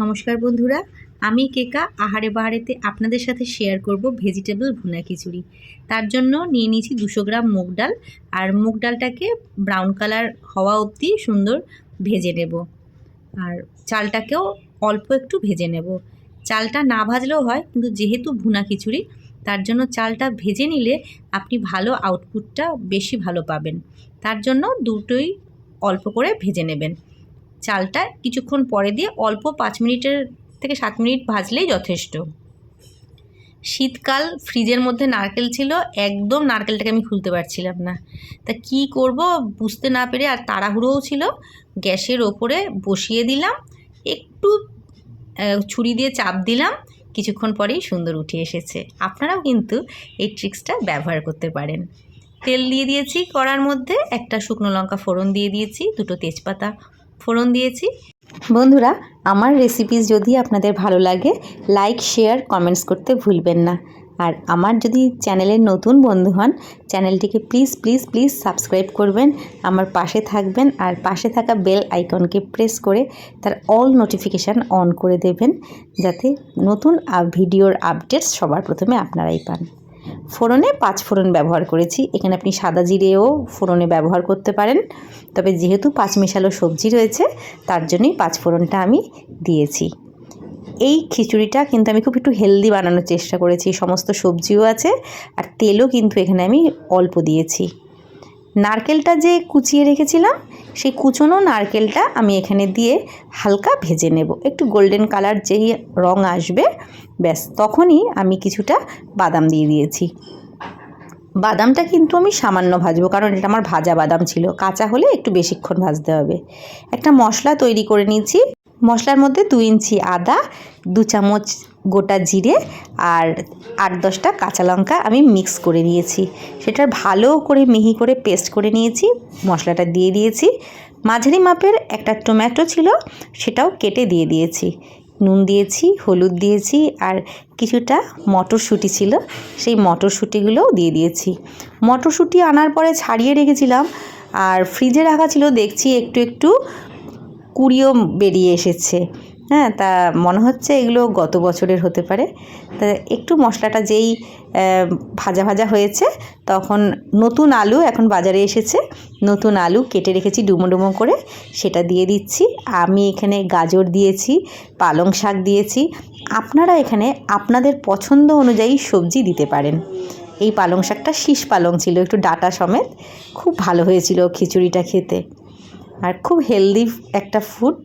নমস্কার বন্ধুরা, আমি কেকা। আহারে বাহারেতে আপনাদের সাথে শেয়ার করব ভেজিটেবল ভুনা খিচুড়ি। তার জন্য নিয়ে নিয়েছি দুশো গ্রাম মুগ ডাল। আর মুগ ডালটাকে ব্রাউন কালার হওয়া অবধি সুন্দর ভেজে নেব। আর চালটাকেও অল্প একটু ভেজে নেব। চালটা না ভাজলেও হয়, কিন্তু যেহেতু ভুনা খিচুড়ি, তার জন্য চালটা ভেজে নিলে আপনি ভালো আউটপুটটা বেশি ভালো পাবেন। তার জন্য দুটোই অল্প করে ভেজে নেবেন। চালটা কিছুক্ষণ পরে দিয়ে অল্প পাঁচ মিনিটের থেকে সাত মিনিট ভাজলেই যথেষ্ট। শীতকাল ফ্রিজের মধ্যে নারকেল ছিল, একদম নারকেলটাকে আমি খুলতে পারছিলাম না। তা কি করব বুঝতে না পেরে আর তাড়াহুড়োও ছিল, গ্যাসের ওপরে বসিয়ে দিলাম, একটু ছুরি দিয়ে চাপ দিলাম, কিছুক্ষণ পরেই সুন্দর উঠে এসেছে। আপনারাও কিন্তু এই ট্রিক্সটা ব্যবহার করতে পারেন। তেল দিয়ে দিয়েছি কড়ার মধ্যে, একটা শুকনো লঙ্কা ফোড়ন দিয়ে দিয়েছি, দুটো তেজপাতা ফোড়ন দিয়েছি। বন্ধুরা, আমার রেসিপিস যদি আপনাদের ভালো লাগে লাইক শেয়ার কমেন্টস করতে ভুলবেন না। আর আমার যদি চ্যানেলের নতুন বন্ধু হন চ্যানেলটিকে প্লিজ প্লিজ প্লিজ সাবস্ক্রাইব করবেন, আমার পাশে থাকবেন, আর পাশে থাকা বেল আইকনকে প্রেস করে তার অল নোটিফিকেশান অন করে দেবেন, যাতে নতুন ভিডিওর আপডেটস সবার প্রথমে আপনারাই পান। ফোড়নে পাঁচ ফোড়ন ব্যবহার করেছি। এখানে আপনি সাদা জিরেও ফোড়নে ব্যবহার করতে পারেন। তবে যেহেতু পাঁচ মেশালো সবজি রয়েছে, তার জন্যই পাঁচ ফোড়নটা আমি দিয়েছি। এই খিচুড়িটা কিন্তু আমি খুব একটু হেলদি বানানোর চেষ্টা করেছি। সমস্ত সবজিও আছে, আর তেলও কিন্তু এখানে আমি অল্প দিয়েছি। নারকেলটা যে কুচিয়ে রেখেছিলাম, সেই কুচনো নারকেলটা আমি এখানে দিয়ে হালকা ভেজে নেব। একটু গোল্ডেন কালার যেই রং আসবে, ব্যাস তখনই আমি কিছুটা বাদাম দিয়ে দিয়েছি। বাদামটা কিন্তু আমি সামান্য ভাজবো, কারণ এটা আমার ভাজা বাদাম ছিল। কাঁচা হলে একটু বেশিক্ষণ ভাজতে হবে। একটা মশলা তৈরি করে নিয়েছি। মশলার মধ্যে দু ইঞ্চি আদা, দু চামচ গোটা জিরে আর আট দশটা কাঁচা লঙ্কা আমি মিক্স করে নিয়েছি। সেটার ভালো করে মিহি করে পেস্ট করে নিয়েছি, মশলাটা দিয়ে দিয়েছি। মাঝারি মাপের একটা টমেটো ছিল, সেটাও কেটে দিয়ে দিয়েছি। নুন দিয়েছি, হলুদ দিয়েছি আর কিছুটা মটরশুঁটি ছিল, সেই মটরশুঁটিগুলোও দিয়ে দিয়েছি। মটরশুঁটি আনার পরে ছাড়িয়ে রেখেছিলাম, আর ফ্রিজে রাখা ছিল, দেখছি একটু একটু কুড়িও বেরিয়ে এসেছে। হ্যাঁ তা মনে হচ্ছে এগুলো গত বছরের হতে পারে। তা একটু মশলাটা যেই ভাজা ভাজা হয়েছে, তখন নতুন আলু এখন বাজারে এসেছে। নতুন আলু কেটে রেখেছি ডুমো ডুমো করে, সেটা দিয়ে দিচ্ছি। আমি এখানে গাজর দিয়েছি, পালং শাক দিয়েছি। আপনারা এখানে আপনাদের পছন্দ অনুযায়ী সবজি দিতে পারেন। এই পালং শাকটা শীষ পালং ছিল, একটু ডাটা সমেত। খুব ভালো হয়েছিল খিচুড়িটা খেতে। আর খুব হেলদি একটা ফুড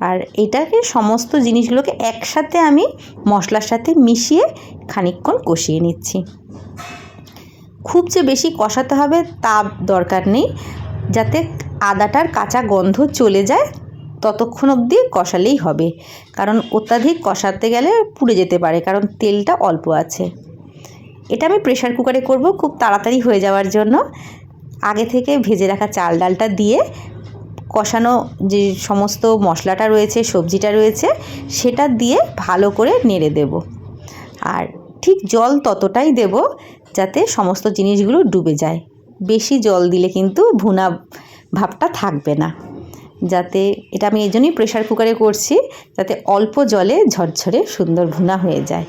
আর এটাকে সমস্ত জিনিসগুলোকে একসাথে আমি মশলার সাথে মিশিয়ে খানিকক্ষণ কষিয়ে নিচ্ছি। খুব যে বেশি কষাতে হবে তা দরকার নেই। যাতে আদাটার কাঁচা গন্ধ চলে যায় ততক্ষণ অবধি কষালেই হবে। কারণ অত্যাধিক কষাতে গেলে পুড়ে যেতে পারে, কারণ তেলটা অল্প আছে। এটা আমি প্রেশার কুকারে করব, খুব তাড়াতাড়ি হয়ে যাওয়ার জন্য। আগে থেকে ভেজে রাখা চাল ডালটা দিয়ে কষানো যে সমস্ত মশলাটা রয়েছে, সবজিটা রয়েছে, সেটা দিয়ে ভালো করে নেড়ে দেব। আর ঠিক জল ততটাই দেব যাতে সমস্ত জিনিসগুলো ডুবে যায়। বেশি জল দিলে কিন্তু ভুনা ভাবটা থাকবে না। যাতে এটা আমি এই জন্যই প্রেশার কুকারে করছি যাতে অল্প জলে ঝরঝরে সুন্দর ভুনা হয়ে যায়।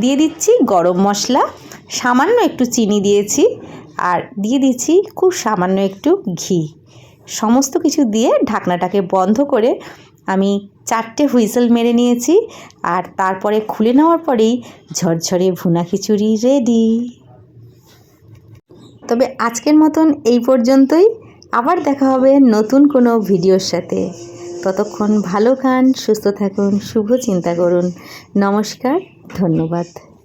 দিয়ে দিচ্ছি গরম মশলা, সামান্য একটু চিনি দিয়েছি, আর দিয়ে দিচ্ছি খুব সামান্য একটু ঘি। সমস্ত কিছু দিয়ে ঢাকনাটাকে বন্ধ করে আমি চারটে হুইসেল মেরে নিয়েছি আর তারপরে খুলে নেওয়ার পরেই ঝরঝরে ভুনা খিচুড়ি রেডি। তবে আজকের মতন এই পর্যন্তই। আবার দেখা হবে নতুন কোনো ভিডিওর সাথে। ততক্ষণ ভালো খান, সুস্থ থাকুন, শুভ চিন্তা করুন। নমস্কার, ধন্যবাদ।